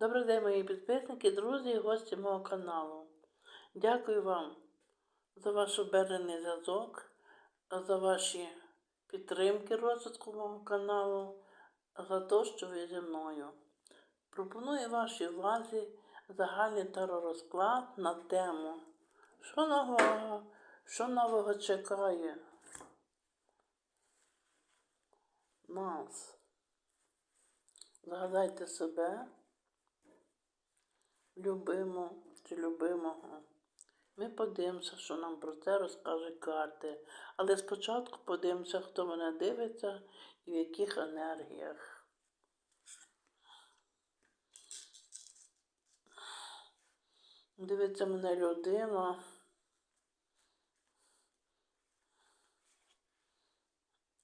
Добрий день, мої підписники, друзі і гості мого каналу. Дякую вам за ваш обережний зв'язок, за ваші підтримки розвитку мого каналу, за те, що ви зі мною. Пропоную вашій увазі загальний теророзклад на тему, що нового, що нового чекає нас. Згадайте себе любимо чи любимого. Ми подивимося, що нам про це розкажуть карти. Але спочатку подивимося, хто мене дивиться і в яких енергіях. Дивиться мене людина.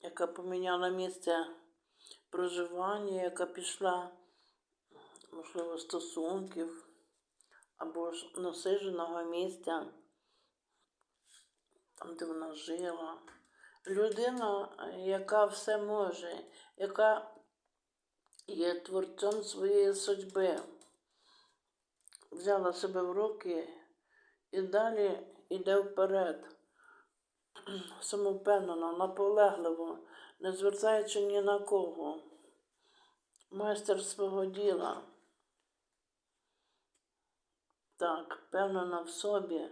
Яка поміняла місце проживання, яка пішла, можливо, стосунків або ж насиженого місця, там, де вона жила. Людина, яка все може, яка є творцем своєї судьби, взяла себе в руки і далі йде вперед, самовпевнено, наполегливо, не звертаючи ні на кого, майстер свого діла. Так, впевнена в собі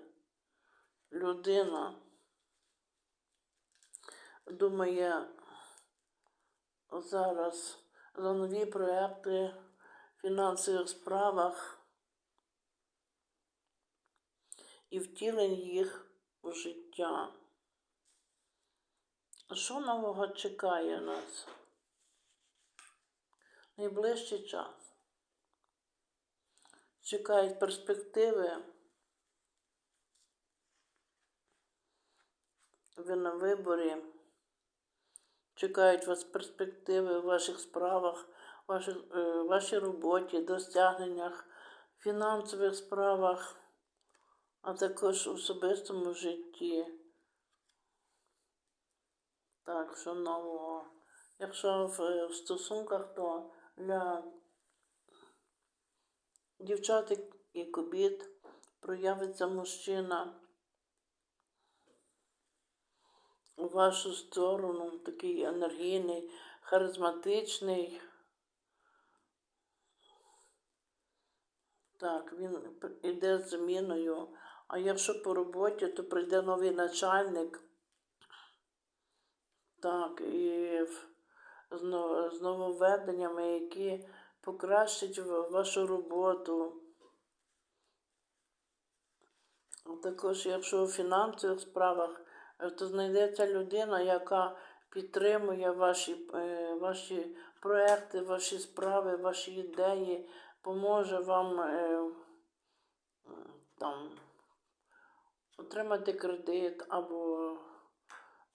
людина думає зараз за нові проекти в фінансових справах і втілень їх у життя. Що нового чекає нас? Найближчий час чекають перспективи. Ви на виборі. Чекають вас перспективи в ваших справах, ваших, е, вашій роботі, досягненнях, фінансових справах, а також в особистому житті. Так, що нового. Якщо в, в стосунках, то для дівчат і кобіт проявиться мужчина у вашу сторону, такий енергійний, харизматичний. Так, він йде з зміною. А якщо по роботі, то прийде новий начальник. Так, і з нововведеннями, які покращить вашу роботу. Також, якщо у фінансових справах, е, то знайдеться людина, яка підтримує ваші е, ваші проекти, ваші справи, ваші ідеї, поможе вам е, там, отримати кредит або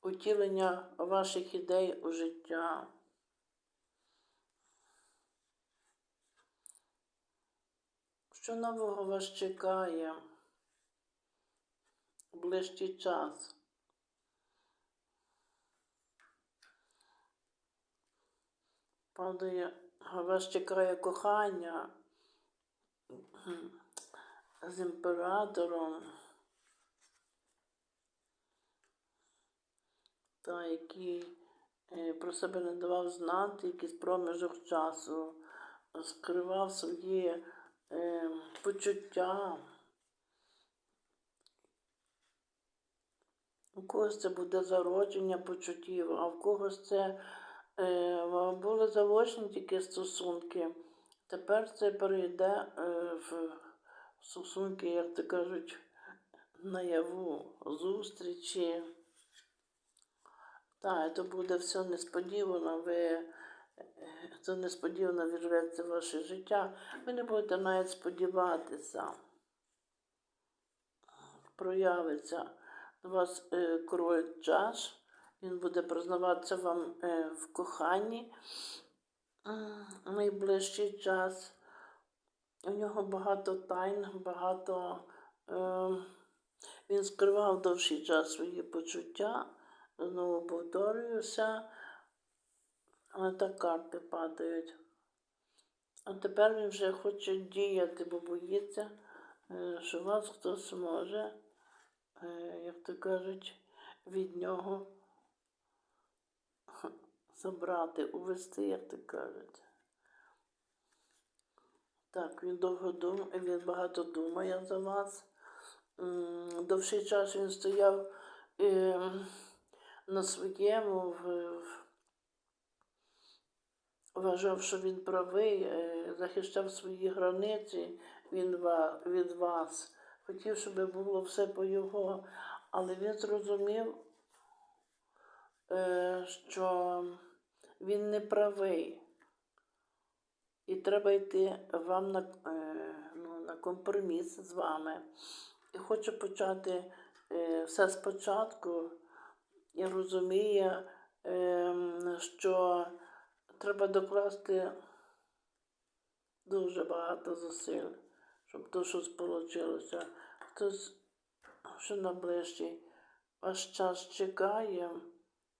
утілення ваших ідей у життя. Що нового вас чекає в ближчий час? Падає, вас чекає кохання з імператором, та який е, про себе не давав знати якийсь проміжок часу, скривав свої е, почуття. У когось це буде зародження почуттів, а в когось це е, були заочні тільки стосунки. Тепер це перейде е, в стосунки, як то кажуть, наяву, зустрічі. Так, це буде все несподівано, ви це несподівано вірветься в ваше життя. Ви не будете навіть сподіватися. Проявиться у вас е, король чаш, він буде признаватися вам е, в коханні найближчий час. У нього багато тайн, багато. Е, він скривав довший час свої почуття. Знову повторююся, але так карти падають. А тепер він вже хоче діяти, бо боїться, е, що вас хтось може, е, як то кажуть, від нього забрати, увести, як то кажуть. Так, він довго дум... він багато думає за вас. Довший час він стояв е, на своєму, в- вважав, що він правий, е, захищав свої границі він від вас. Хотів, щоб було все по його, але він зрозумів, е, що він не правий. І треба йти вам на, е, ну, на компроміс з вами. І хочу почати все спочатку і розуміє, е, що треба докласти дуже багато зусиль, щоб то щось вийшло. Хтось, що найближчий, ваш час чекає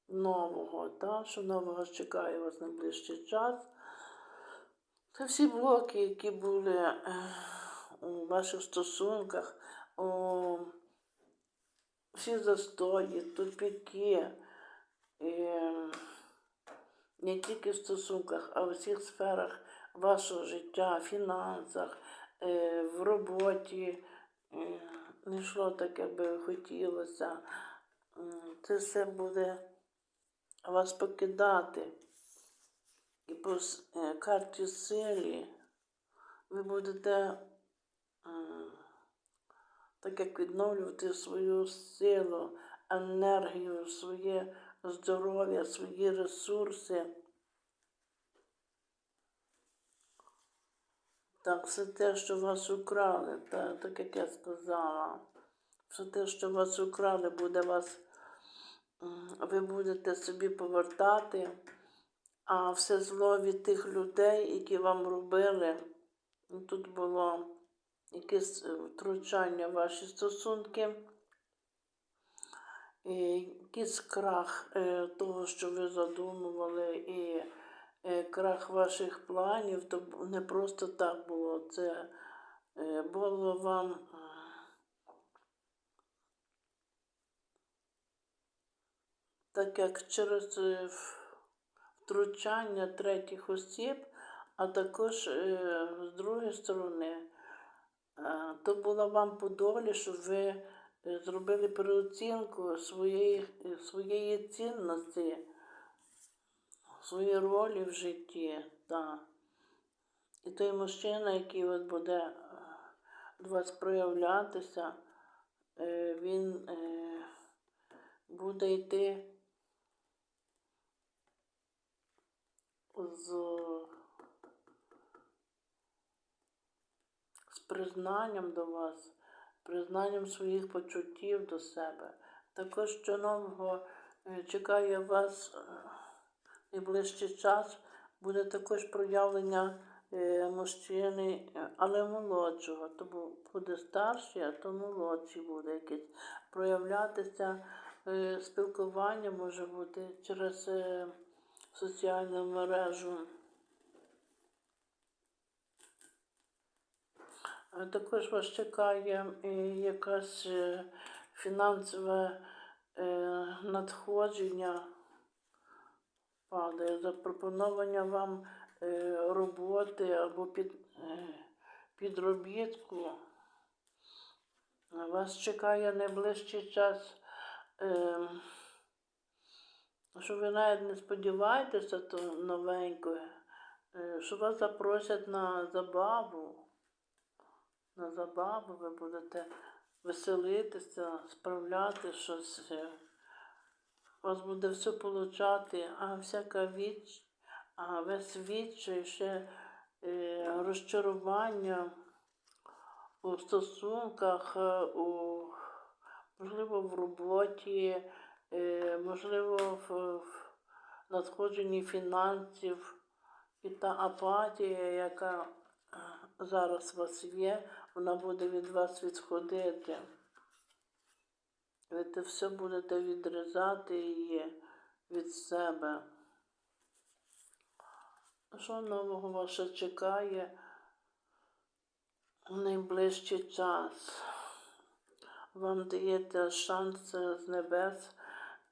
нового, та? що нового чекає вас найближчий час. Це всі блоки, які були е, у ваших стосунках, у всі застої, тупіки, е, не тільки в стосунках, а в усіх сферах вашого життя, фінансах, е, в роботі. е, Не йшло так, як би хотілося. Це все буде вас покидати. І по е, карті силі ви будете так як відновлювати свою силу, енергію, своє здоров'я, свої ресурси. Так, все те, що вас украли, та, так як я сказала, все те, що вас украли, буде вас, ви будете собі повертати, а все зло від тих людей, які вам робили, тут було якесь е, втручання в ваші стосунки, якийсь крах е, того, що ви задумували, і е, крах ваших планів, то не просто так було. Це е, було вам. Так як через втручання третіх осіб, а також з другої сторони, то було вам по долі, що ви зробили переоцінку своєї, своєї цінності, своєї ролі в житті. Та. І той мужчина, який от буде е, до вас проявлятися, е, він е, буде йти з, з признанням до вас, признанням своїх почуттів до себе. Також що нового е, чекає вас е, найближчий час, буде також проявлення е, мужчини, але молодшого. То буде старший, а то молодший буде якийсь проявлятися. Спілкування може бути через соціальну мережу. А Також вас чекає е, якась е, фінансове е, надходження падає, запропонування вам роботи або під, підробітку. Вас чекає найближчий час, е, що ви навіть не сподіваєтеся то новеньке, е, що вас запросять на забаву. На забаву ви будете веселитися, справляти щось. е, У вас буде все получати, а всяка віч, а весь відчай, ще е, розчарування у стосунках, е, у, можливо, в роботі, е, можливо, в, в надходженні фінансів. І та апатія, яка е, зараз у вас є, вона буде від вас відходити. Ви те все будете відрізати її від себе. Що нового вас чекає в найближчий час? Вам дається шанс е, з небес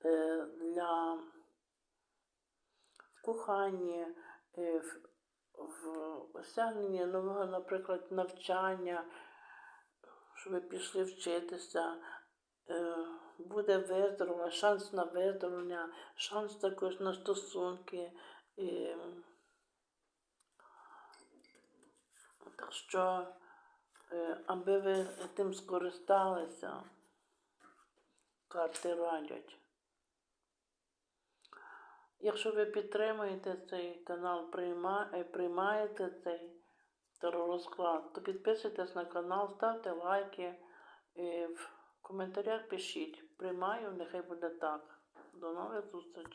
е, для кохання, е, в, в осягнення нового, наприклад, навчання, що ви пішли вчитися, е, буде виздоровлення, шанс на виздоровлення, шанс також на стосунки. І, так що, е, аби ви тим скористалися, карти радять. Якщо ви підтримуєте цей канал, е, приймаєте цей розклад, то підписуйтесь на канал, ставте лайки, і в коментарях пишіть. Приймаю, нехай буде так. До нових зустрічей.